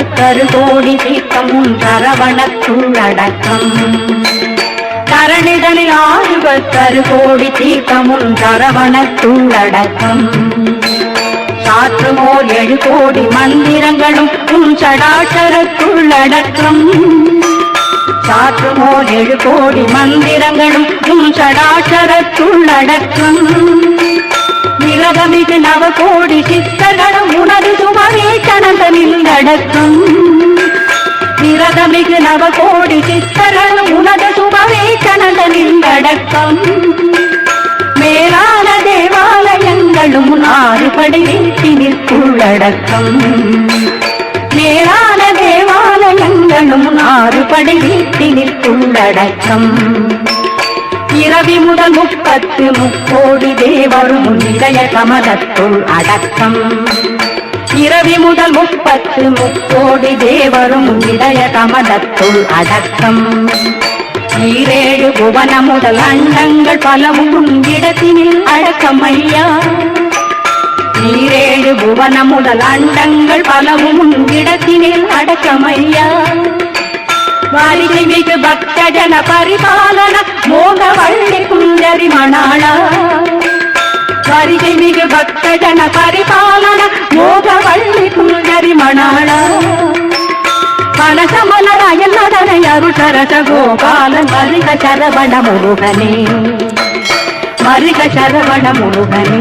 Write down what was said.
கருகோடி கோடி தீர்த்தம் சரவணத்துள்ளடக்கம் தரணிதனில் ஆறுபத்தரு கருகோடி தீர்த்தம் உன் சரவணத்துள்ளடக்கம் சாற்றுமோர் எழு கோடி மந்திரங்களும் உன் சடாச்சரத்துள்ளடக்கம் சாற்றுமோர் எழு கோடி மந்திரங்களும் உன் சடாச்சரத்துள்ளடக்கம் நிலகமிகு நவ கோடி சித்தர்களும் உனது சுமவே கணந்தனில் நடக்கும் விரதமிகு நவ கோடி சித்தர்களும் உனது சுமவே கனதனில் அடக்கம் மேலான தேவாலயங்களும் ஆறுபடை வீட்டினிற்குள்ளடக்கம் மேலான தேவாலயங்களும் ஆறுபடை வீட்டினிற்குள்ளடக்கம் இரவி முதல் முப்பத்து முக்கோடி தேவரும் நிலைய கமலத்துள் அடக்கம். இரவி முதல் முப்பத்து முக்கோடி தேவரும் இதய கமலத்துள் அடக்கம். ஈரேழு புவன முதல் அண்டங்கள் பலவும் இடத்தினில் அடக்கம் ஐயா ஈரேழு புவன முதல் அண்டங்கள் பலவும் இடத்தினில் அடக்கம் ஐயா வாரிகை மிகு பக்தஜன பரிபாலன மோக வள்ளி குஞ்சரி மணாள? வாரிகை மிகு பக்த ஜன பரிபாலன மோக வள்ளி குஞ்சரி மணாள மனசமலராயல் நடனை அருசரச கோபாலன் மருக சரவண முருகனே. மருக சரவண முருகனே.